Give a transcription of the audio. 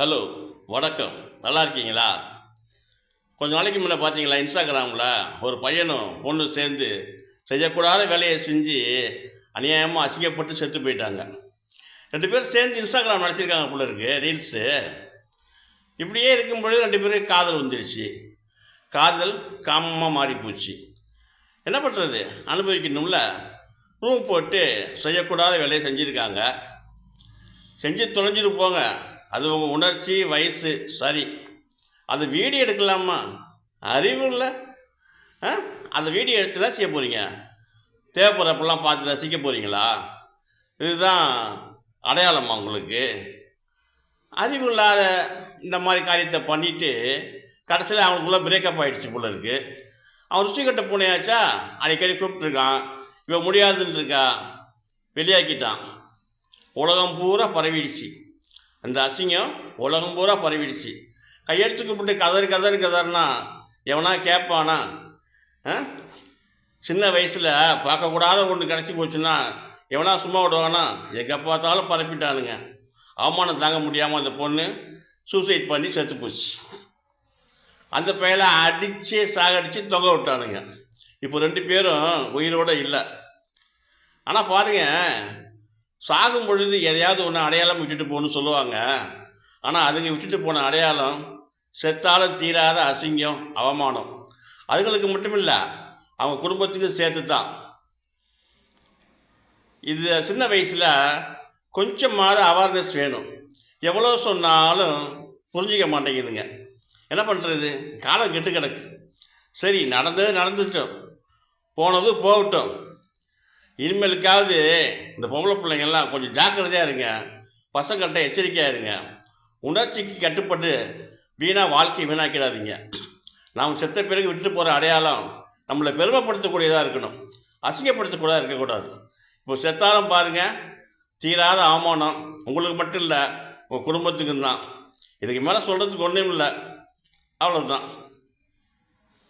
Hello வணக்கம். நல்லா இருக்கீங்களா? கொஞ்ச நாளைக்கு முன்னே பார்த்தீங்களா இன்ஸ்டாகிராமில் ஒரு பையனும் பொண்ணு சேர்ந்து செய்யக்கூடாத வேலையை செஞ்சு அநியாயமாக அசிங்கப்பட்டு செத்து போயிட்டாங்க. ரெண்டு பேரும் சேர்ந்து இன்ஸ்டாகிராம் நடத்திருக்காங்க போல இருக்கு ரீல்ஸு. இப்படியே இருக்கும் பொழுது ரெண்டு பேரும் காதல் வந்துடுச்சு காதல் காமமாக மாறி போச்சு என்ன பண்ணுறது அனுபவிக்கணும்ல. ரூம் போட்டு செய்யக்கூடாத வேலையை செஞ்சுருக்காங்க. செஞ்சு தொலைஞ்சிட்டு போங்க. அது உங்கள் உணர்ச்சி வயசு சரி. அது வீடியோ எடுக்கலாமா? அறிவு இல்லை. ஆ? அந்த வீடியோ எடுத்து ரசிக்க போகிறீங்க தேவைப்படுறப்பெல்லாம் பார்த்து ரசிக்க போகிறீங்களா இதுதான் அடையாளமா உங்களுக்கு? அறிவு இல்லாத இந்த மாதிரி காரியத்தை பண்ணிவிட்டு கடைசியில் அவனுக்குள்ளே பிரேக்கப் ஆகிடுச்சு போல இருக்கு. அவன் ருசி பூனையாச்சா? அடிக்கடி கூப்பிட்ருக்கான் இவன் முடியாதுன்னு இருக்கா? வெளியாக்கிட்டான். உலகம் பூரா பரவிடுச்சு. அந்த அசிங்கம் உலகம் பூரா பரவிடுச்சு. கையெழுத்து கூப்பிட்டு கதறு கதறு கதறுனா எவனா கேட்பானா? சின்ன வயசில் பார்க்கக்கூடாத ஒன்று கிடச்சி போச்சுன்னா எவனா சும்மா விடுவானா? எங்கே பார்த்தாலும் பரப்பிட்டானுங்க. அவமானம் தாங்க முடியாமல் அந்த பொண்ணு சூசைட் பண்ணி செத்து போச்சு. அந்த பையலை அடித்து சாகடித்து தொகை விட்டானுங்க. இப்போ ரெண்டு பேரும் உயிரோடு இல்லை. ஆனால் பாருங்கள் சாகும் பொழுது எதையாவது ஒன்று அடையாளம் விட்டுட்டு போகணும்னு சொல்லுவாங்க. ஆனால் அதுங்க விட்டுட்டு போன அடையாளம் செத்தாலும் தீராத அசிங்கம் அவமானம். அதுங்களுக்கு மட்டும் இல்லை அவங்க குடும்பத்துக்கு சேர்த்து தான் இது சின்ன வயசில் கொஞ்சமாவது அவேர்னஸ் வேணும். எவ்வளோ சொன்னாலும் புரிஞ்சிக்க மாட்டேங்குதுங்க. என்ன பண்ணுறது காலம் கெட்டு கிடக்கு. சரி நடந்தது நடந்துட்டோம். போனது போகட்டும். இனிமேலுக்காவது இந்த பொம்பளை பிள்ளைங்கள்லாம் கொஞ்சம் ஜாக்கிரதையாக இருங்க. பசங்கள்கிட்ட எச்சரிக்கையாக இருங்க. உணர்ச்சிக்கு கட்டுப்பட்டு வீணாக வாழ்க்கை வீணாக்கிடாதீங்க. நாம் செத்த பிறகு விட்டுட்டு போகிற அடையாளம் நம்மளை பெருமைப்படுத்தக்கூடியதாக இருக்கணும். அசிங்கப்படுத்தக்கூடாது இருக்கக்கூடாது. இப்போ செத்தாலும் பாருங்கள் தீராத அவமானம் உங்களுக்கு மட்டும் இல்லை உங்கள் குடும்பத்துக்கும் தான். இதுக்கு மேலே சொல்கிறதுக்கு ஒன்றும் இல்லை. அவ்வளோதான்